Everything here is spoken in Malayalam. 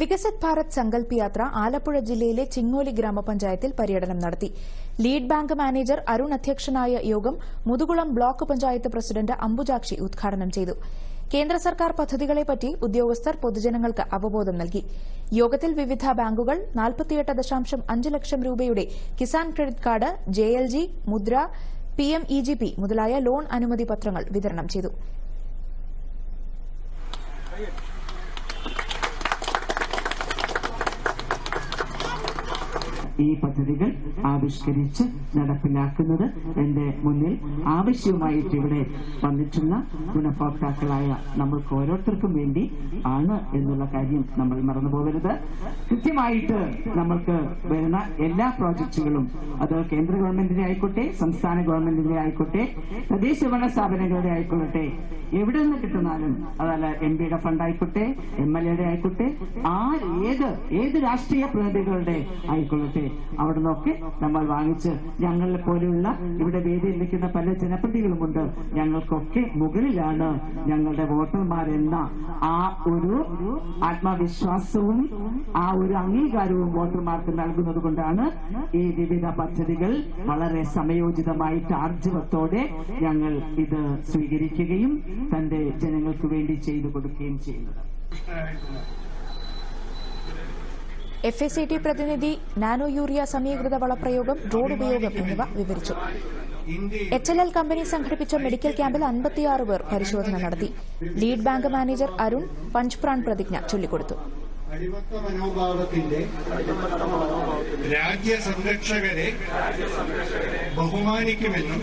വികസിത് ഭാരത് സങ്കല്പ് യാത്ര ആലപ്പുഴ ജില്ലയിലെ ചിങ്ങോലി ഗ്രാമപഞ്ചായത്തിൽ പര്യടനം നടത്തി. ലീഡ് ബാങ്ക് മാനേജർ അരുൺ അധ്യക്ഷനായ യോഗം മുതുകുളം ബ്ലോക്ക് പഞ്ചായത്ത് പ്രസിഡന്റ് അംബുജാക്ഷി ഉദ്ഘാടനം ചെയ്തു. കേന്ദ്ര സർക്കാർ പദ്ധതികളെപ്പറ്റി ഉദ്യോഗസ്ഥർ പൊതുജനങ്ങൾക്ക് അവബോധം നൽകി. യോഗത്തിൽ വിവിധ ബാങ്കുകൾ നാൽപ്പത്തിയെട്ട് ദശാംശം അഞ്ച് ലക്ഷം രൂപയുടെ Kisan credit card J L G Mudra P M E G P മുതലായ ലോൺ അനുമതി പത്രങ്ങൾ വിതരണം ചെയ്തു. ഈ പദ്ധതികൾ ആവിഷ്കരിച്ച് നടപ്പിലാക്കുന്നത് എന്റെ മുന്നിൽ ആവശ്യവുമായിട്ട് ഇവിടെ വന്നിട്ടുള്ള ഗുണഭോക്താക്കളായ നമ്മൾക്ക് ഓരോരുത്തർക്കും വേണ്ടി ആണ് എന്നുള്ള കാര്യം നമ്മൾ മറന്നുപോകരുത്. കൃത്യമായിട്ട് നമ്മൾക്ക് വരുന്ന എല്ലാ പ്രോജക്റ്റുകളും അത് കേന്ദ്ര ഗവൺമെന്റിന്റെ ആയിക്കോട്ടെ സംസ്ഥാന ഗവൺമെന്റിന്റെ ആയിക്കോട്ടെ തദ്ദേശ ഭരണ സ്ഥാപനങ്ങളുടെ ആയിക്കൊള്ളട്ടെ. എവിടെ നിന്ന് കിട്ടുന്നാലും അതല്ല എം പിയുടെ ഫണ്ട് ആയിക്കോട്ടെ എം എൽ എയുടെ ആയിക്കോട്ടെ ആ ഏത് ഏത് രാഷ്ട്രീയ പ്രതിനിധികളുടെ ആയിക്കൊള്ളട്ടെ. അവിടെ നിന്നൊക്കെ നമ്മൾ വാങ്ങിച്ച് ഞങ്ങളെ പോലെയുള്ള ഇവിടെ വേദിയിൽ നിൽക്കുന്ന പല ജനപ്രതികളുമുണ്ട് ഞങ്ങൾക്കൊക്കെ മുകളിലാണ് ഞങ്ങളുടെ വോട്ടർമാരെന്ന ആ ഒരു ആത്മവിശ്വാസവും ആ ഒരു അംഗീകാരവും വോട്ടർമാർക്ക് നൽകുന്നത് കൊണ്ടാണ് ഈ വിവിധ പദ്ധതികൾ വളരെ സമയോചിതമായി ആർജവത്തോടെ ഞങ്ങൾ ഇത് സ്വീകരിക്കുകയും തന്റെ ജനങ്ങൾക്ക് വേണ്ടി ചെയ്തു കൊടുക്കുകയും ചെയ്യുന്നത്. എഫ് എസ് ടി പ്രതിനിധി നാനോ യൂറിയ സമീകൃത വളപ്രയോഗം ഡ്രോൺ ഉപയോഗം എന്നിവ വിവരിച്ചു. എച്ച് എൽ എൽ കമ്പനി സംഘടിപ്പിച്ച മെഡിക്കൽ ക്യാമ്പിൽ അൻപത്തിയാറ് പേർ പരിശോധന നടത്തി. Lead bank manager Arun Panchpran പ്രതിജ്ഞ ചൊല്ലിക്കൊടുത്തു. അടിമത്ത മനോഭാവത്തിന്റെ രാജ്യ സംരക്ഷകരെ ബഹുമാനിക്കുമെന്നും